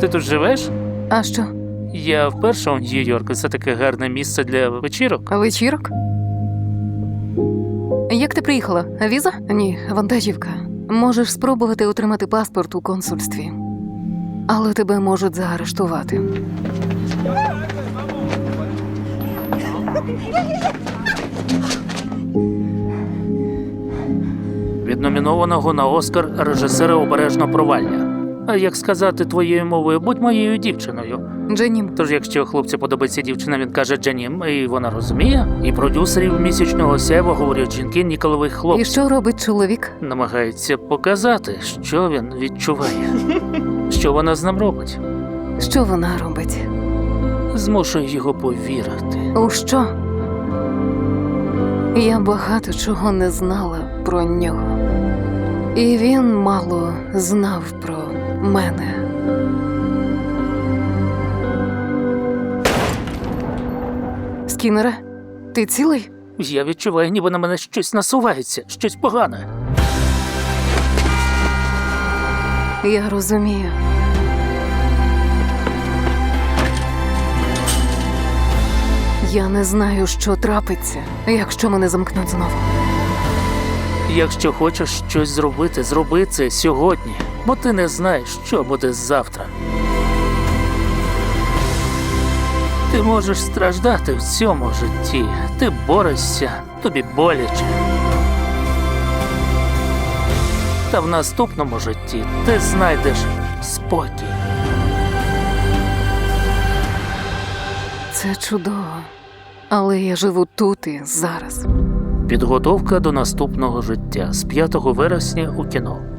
Ти тут живеш? А що, Я вперше у Нью-Йорку. Це таке гарне місце для вечірок. вечірок? Як ти приїхала? Віза? Ні, вантажівка. Можеш спробувати отримати паспорт у консульстві. Але тебе можуть заарештувати. Від номінованого на Оскар режисера обережно провальня. А як сказати твоєю мовою, будь моєю дівчиною. Дженім, Тож, якщо хлопцю подобається дівчина, він каже Джанім, і вона розуміє. І продюсерів місячного сяйва говорять жінки ніколових і що робить чоловік? Намагається показати, що він відчуває, що вона з ним робить. Що вона робить? Змушує його повірити. У що? Я багато чого не знала про нього. І він мало знав про мене. Скінере, ти цілий? Я відчуваю, ніби на мене щось насувається, щось погане. Я розумію. Я не знаю, що трапиться, якщо мене замкнуть знову. Якщо хочеш щось зробити, зроби це сьогодні, бо ти не знаєш, що буде завтра. Ти можеш страждати в цьому житті. Ти борешся, тобі боляче. Та в наступному житті ти знайдеш спокій. Це чудово. Але я живу тут і зараз. Підготовка до наступного життя з 5 вересня у кіно.